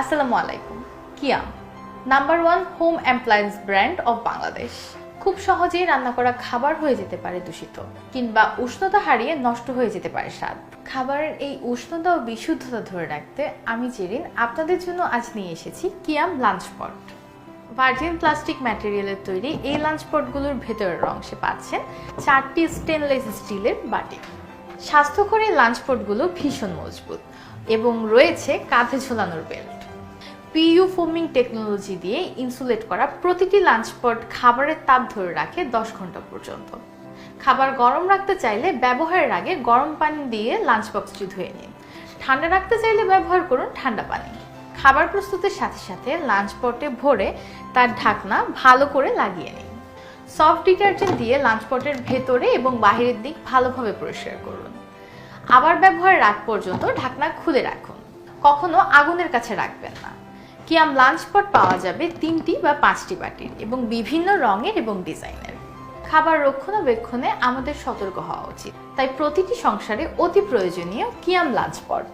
আসসালামু আলাইকুম। Kiam number one home appliance brand of Bangladesh. খুব সহজেই রান্না করা খাবার হয়ে যেতে পারে দূষিত, কিংবা উষ্ণতা হারিয়ে নষ্ট হয়ে যেতে পারে স্বাদ। খাবারের এই উষ্ণতা ও বিশুদ্ধতা ধরে রাখতে আমি জেরিন আপনাদের জন্য আজ নিয়ে এসেছি Kiam lunch pot. Virgin plastic ম্যাটেরিয়ালের তৈরি এই লাঞ্চ পটগুলোর ভেতরের অংশে পাচ্ছেন চারটি স্টেনলেস স্টিলের বাটি। স্বাস্থ্যকর এই লাঞ্চ পটগুলো ভীষণ মজবুত এবং রয়েছে কাঁধে ঝোলানোর বেল্ট পিইউ ফোমিং টেকনোলজি দিয়ে ইনসুলেট করা প্রতিটি লাঞ্চ পট খাবারের তাপ ধরে রাখে দশ ঘণ্টা পর্যন্ত। খাবার গরম রাখতে চাইলে ব্যবহারের আগে গরম পানি দিয়ে লাঞ্চ বক্সটি ধুয়ে নিন। ঠান্ডা রাখতে চাইলে ব্যবহার করুন ঠান্ডা পানি। খাবার প্রস্তুতের সাথে সাথে লাঞ্চ পটে ভরে তার ঢাকনা ভালো করে লাগিয়ে নিন। সফট ডিটারজেন্ট দিয়ে লাঞ্চ পটের ভেতরে এবং বাহিরের দিক ভালোভাবে পরিষ্কার করুন। আবার ব্যবহারের আগ পর্যন্ত ঢাকনা খুলে রাখুন। কখনো আগুনের কাছে রাখবেন না। কিয়াম লাঞ্চ পট পাওয়া যাবে তিনটি বা পাঁচটি বাটির এবং বিভিন্ন রঙের এবং ডিজাইনের। খাবার রক্ষণাবেক্ষণে আমাদের সতর্ক হওয়া উচিত। তাই প্রতিটি সংসারে অতি প্রয়োজনীয় কিয়াম লাঞ্চ পট